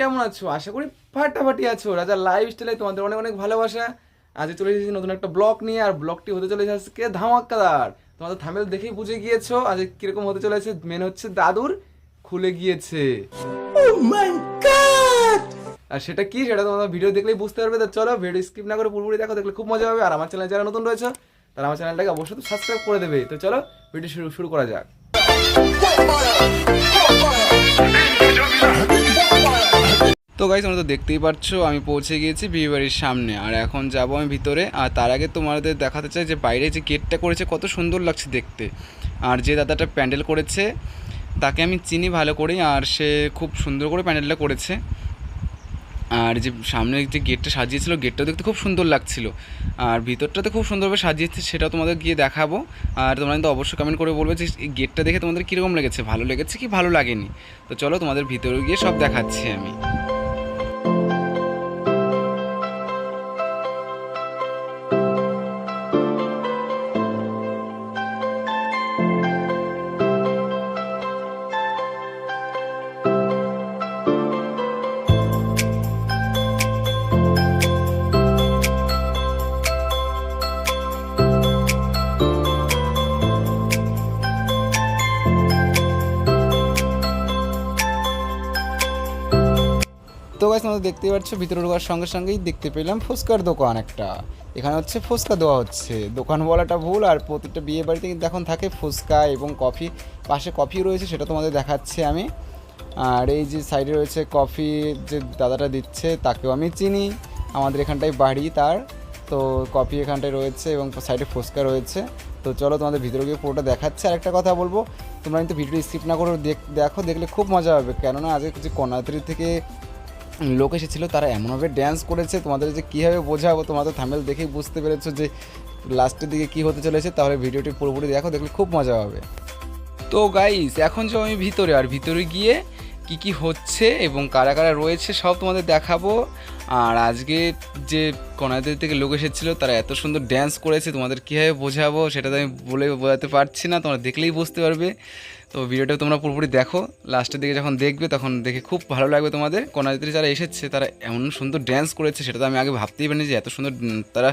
কেমন আছো? আশা করি ফাটাফাটি আছো। রাজা লাইফ স্টাইলে তোমাদের অনেক অনেক ভালোবাসা। আজ চলে এসেছি নতুন একটা ব্লগ নিয়ে আর ব্লগটি হতে চলেছে আজকে ধামাক্কাদার। তোমাদের থামেল দেখেই বুঝে গিয়েছো আজ কীরকম হতে চলেছে। মেন হচ্ছে দাদুর খুলে গিয়েছে। আর সেটা কি? সেটা তোমাদের ভিডিও দেখলেই বুঝতে পারবে। তো চলো ভিডিও স্কিপ না করে পুরোপুরি দেখো দেখলে খুব মজা হবে আর আমার চ্যানেল যারা নতুন রয়েছে তারা আমার চ্যানেলটাকে অবশ্যই সাবস্ক্রাইব করে দেবে। তো চলো ভিডিও শুরু শুরু করা যাক। তো গাইজ তোমরা তো দেখতেই পাচ্ছ আমি পৌঁছে গিয়েছি বিয়ে বাড়ির সামনে। আর এখন যাব আমি ভিতরে। আর তার আগে তোমাদের দেখাতে চাই যে বাইরে যে গেটটা করেছে, কত সুন্দর লাগছে দেখতে। আর যে দাদাটা প্যান্ডেল করেছে, তাকে আমি চিনি ভালো করেই, আর সে খুব সুন্দর করে প্যান্ডেলটা করেছে। আর যে সামনে যে গেটটা সাজিয়েছিল গেটটা দেখতে খুব সুন্দর লাগছিল। আর ভিতরটাতে খুব সুন্দরভাবে সাজিয়েছে সেটা তোমাদের গিয়ে দেখাবো। আর তোমরা কিন্তু অবশ্যই কমেন্ট করে বলবে যে, এই গেটটা দেখে তোমাদের কীরকম লেগেছে? ভালো লেগেছে কি ভালো লাগেনি? তো চলো তোমাদের ভিতরে গিয়ে সব দেখাচ্ছি আমি। তো গাছ তোমরা দেখতেই পাচ্ছ, ভিতরে ঢোকার সঙ্গে সঙ্গেই দেখতে পেলাম ফুচকার দোকান একটা। এখানে হচ্ছে ফুচকা দেওয়া হচ্ছে। দোকান বলাটা ভুল, আর প্রতিটা বিয়ে বাড়িতে কিন্তু এখন থাকে ফুচকা এবং কফি। পাশে কফি রয়েছে, সেটা তোমাদের দেখাচ্ছি আমি। আর এই যে সাইডে রয়েছে কফি, যে দাদাটা দিচ্ছে, তাকেও আমি চিনি। আমাদের এখানটায় বাড়ি তার। তো কফি এখানটায় রয়েছে এবং সাইডে ফুচকা রয়েছে। তো চলো তোমাদের ভিতরে গিয়ে পুরোটা দেখাচ্ছে। আর একটা কথা বলব, তোমরা কিন্তু ভিডিও স্কিপ না করে দেখ- দেখো, দেখলে খুব মজা হবে। কেননা আজকে যে কন্যাত্রী থেকে লোক এসেছিল, তারা এমনভাবে ড্যান্স করেছে, তোমাদের যে কীভাবে বোঝাবো, তোমাদের থামেল দেখেই বুঝতে পেরেছ যে লাস্টের দিকে কী হতে চলেছে, তাহলে ভিডিওটি পুরোপুরি দেখো, দেখলে খুব মজা হবে। তো গাইস এখন যাও আমি ভিতরে, আর ভিতরে গিয়ে কি কি হচ্ছে এবং কারা কারা রয়েছে সব তোমাদের দেখাবো। আর আজকে যে কনাদের থেকে লোক এসেছিল, তারা এত সুন্দর ড্যান্স করেছে, তোমাদের কীভাবে বোঝাবো, সেটা তো আমি বলে বোঝাতে পারছি না, তোমরা দেখলেই বুঝতে পারবে। তো ভিডিওটা তোমরা পুরোপুরি দেখো। লাস্টের দিকে যখন দেখবে, তখন দেখে খুব ভালো লাগবে তোমাদের। কনাদিতে যারা এসেছে, তারা এমন সুন্দর ড্যান্স করেছে, সেটা তো আমি আগে ভাবতেই পারিনি যে এত সুন্দর তারা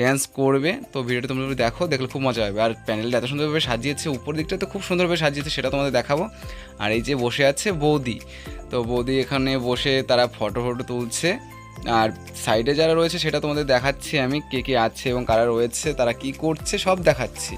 ড্যান্স করবে। তো ভিডিওটা তোমরা দেখো, দেখলে খুব মজা হবে। আর প্যানেলটা এত সুন্দরভাবে সাজিয়েছে, উপর দিকটা তো খুব সুন্দরভাবে সাজিয়েছে, সেটা তোমাদের দেখাবো। আর এই যে বসে আছে বৌদি, তো বৌদি এখানে বসে তারা ফটো ফটো তুলছে। আর সাইডে যারা রয়েছে, সেটা তোমাদের দেখাচ্ছি আমি, কে কে আছে এবং কারা রয়েছে, তারা কি করছে, সব দেখাচ্ছি।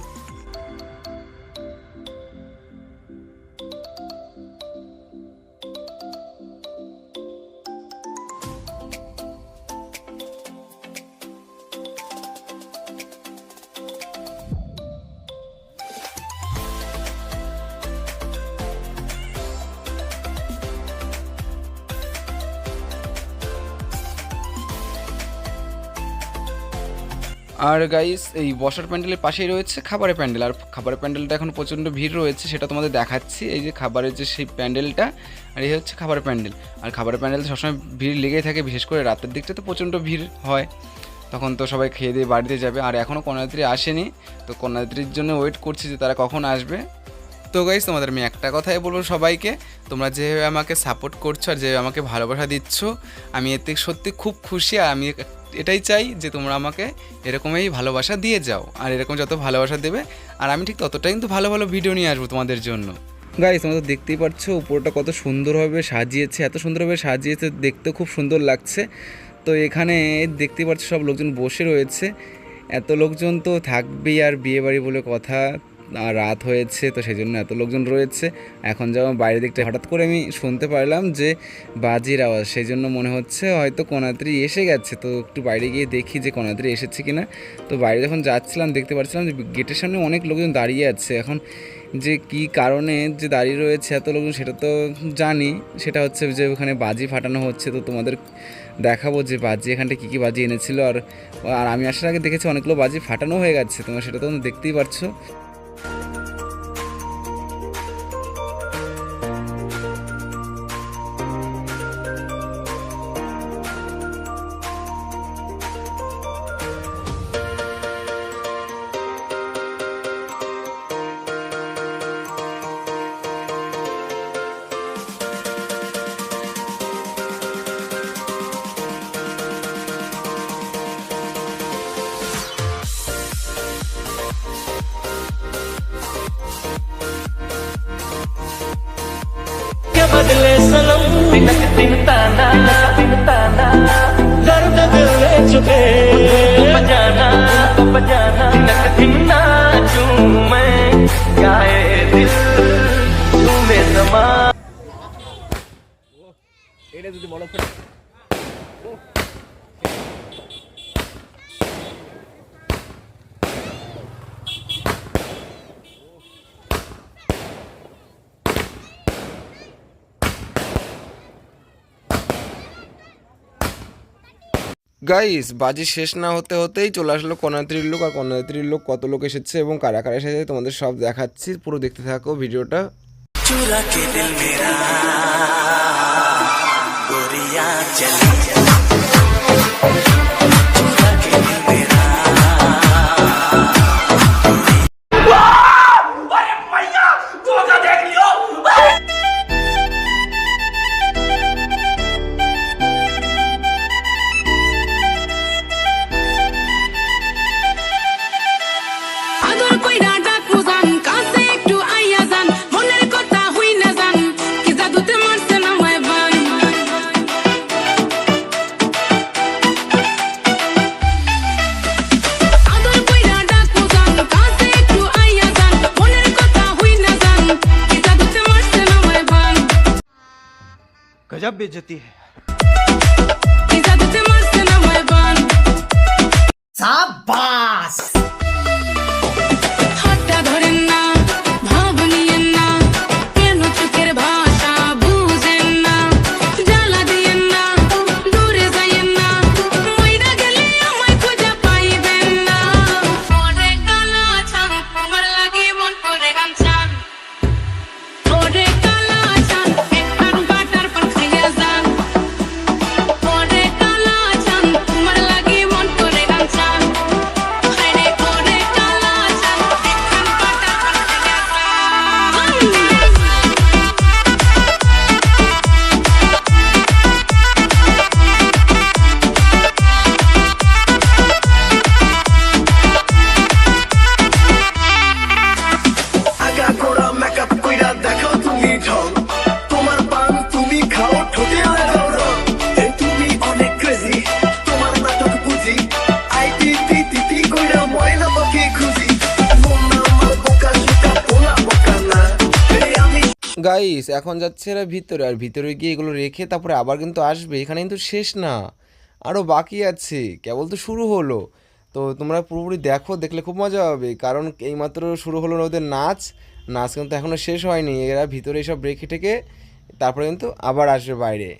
আর গাইস এই বসার প্যান্ডেলের পাশেই রয়েছে খাবারের প্যান্ডেল। আর খাবারের প্যান্ডেলটা এখন প্রচণ্ড ভিড় রয়েছে, সেটা তোমাদের দেখাচ্ছি। এই যে খাবারের যে সেই প্যান্ডেলটা, আর এই হচ্ছে খাবারের প্যান্ডেল। আর খাবারের প্যান্ডেল সবসময় ভিড় লেগেই থাকে, বিশেষ করে রাতের দিকটা তো প্রচণ্ড ভিড় হয়। তখন তো সবাই খেয়ে দিয়ে বাড়িতে যাবে। আর এখনও কন্যাদাত্রী আসেনি, তো কন্যাদাত্রীর জন্য ওয়েট করছি যে তারা কখন আসবে। তো গাইস তোমাদের আমি একটা কথাই বলব সবাইকে, তোমরা যেভাবে আমাকে সাপোর্ট করছ আর যেভাবে আমাকে ভালোবাসা দিচ্ছ, আমি এতে সত্যি খুব খুশি। আর আমি এটাই চাই যে তোমরা আমাকে এরকমই ভালোবাসা দিয়ে যাও। আর এরকম যত ভালোবাসা দেবে, আর আমি ঠিক ততটাই কিন্তু ভালো ভালো ভিডিও নিয়ে আসব তোমাদের জন্য। গাইস তোমরা তো দেখতেই পাচ্ছ, উপরটা কত সুন্দরভাবে সাজিয়েছে, এত সুন্দরভাবে সাজিয়েছে দেখতে খুব সুন্দর লাগছে। তো এখানে দেখতেই পাচ্ছ সব লোকজন বসে রয়েছে। এত লোকজন তো থাকবেই আর বিয়ে বাড়ি বলে কথা। রাত হয়েছে, তো সেই জন্য এত লোকজন রয়েছে। এখন যেমন বাইরের দিকটা হঠাৎ করে আমি শুনতে পারলাম যে বাজির আওয়াজ, সেই জন্য মনে হচ্ছে হয়তো কনাত্রী এসে গেছে। তো একটু বাইরে গিয়ে দেখি যে কনাত্রী এসেছে কিনা। তো বাইরে যখন যাচ্ছিলাম, দেখতে পাচ্ছিলাম যে গেটের সামনে অনেক লোকজন দাঁড়িয়ে আছে। এখন যে কি কারণে যে দাঁড়িয়ে রয়েছে এত লোকজন, সেটা তো জানি। সেটা হচ্ছে যে ওখানে বাজি ফাটানো হচ্ছে। তো তোমাদের দেখাবো যে বাজি, এখানটা কী কী বাজি এনেছিল। আর আর আমি আসার আগে দেখেছি অনেকগুলো বাজি ফাটানো হয়ে গেছে। তোমরা সেটা তো দেখতেই পারছ। যদি গাইস বাজি শেষ না হতে হতেই চলে আসলো কন্যাত্রীর লোক আর কন্যাত্রীর লোক কত লোক এসেছে এবং কারা কারা এসেছে তোমাদের সব দেখাচ্ছি। পুরো দেখতে থাকো ভিডিওটা। चुरा के बेजती है। शाबाश। গাইস এখন যাচ্ছে এরা ভিতরে। আর ভিতরে গিয়ে এগুলো রেখে তারপরে আবার কিন্তু আসবে। এখানে কিন্তু শেষ না। আরও বাকি আছে। কেবল তো শুরু হলো। তো তোমরা পুরোপুরি দেখো, দেখলে খুব মজা হবে। কারণ এইমাত্র শুরু হলো ওদের নাচ। নাচ কিন্তু এখনও শেষ হয়নি। এরা ভিতরে এসব রেখে ঠেকে তারপরে কিন্তু আবার আসবে বাইরে।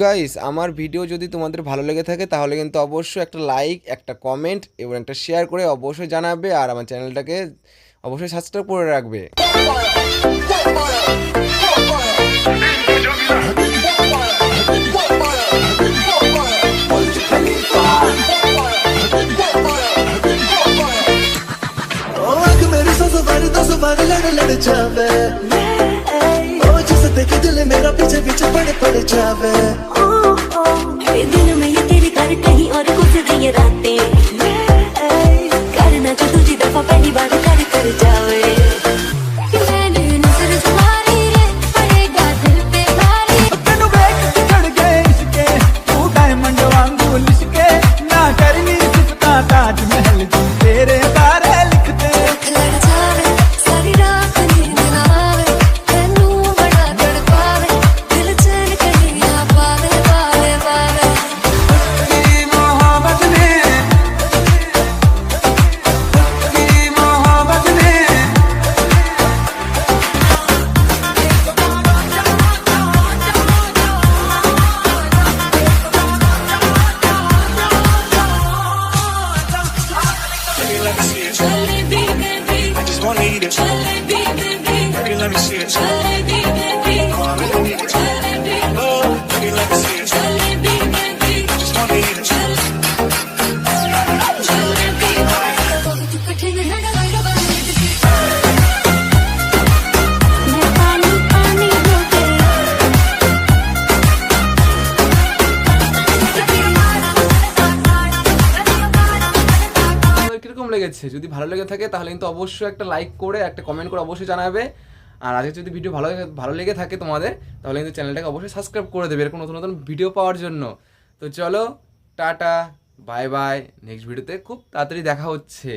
গাইস আমার ভিডিও যদি তোমাদের ভালো লেগে থাকে, তাহলে কিন্তু অবশ্যই একটা লাইক একটা কমেন্ট এবং একটা শেয়ার করে অবশ্যই জানাবে। আর আমার চ্যানেলটাকে অবশ্যই সাবস্ক্রাইব করে রাখবে। बड़े पड़ जावे। ओ ओ मेरे दिल में ये तेरी कर कहीं और गुजरी ये रात লেগেছে। যদি ভালো লেগে থাকে, তাহলে কিন্তু অবশ্যই একটা লাইক করে, একটা কমেন্ট করে অবশ্যই জানাবে। আর আজকে যদি ভিডিও ভালো ভালো লেগে থাকে তোমাদের, তাহলে কিন্তু চ্যানেলটাকে অবশ্যই সাবস্ক্রাইব করে দেবে, এরকম নতুন নতুন ভিডিও পাওয়ার জন্য। তো চলো, টাটা বাই বাই নেক্সট ভিডিওতে খুব তাড়াতাড়ি দেখা হচ্ছে।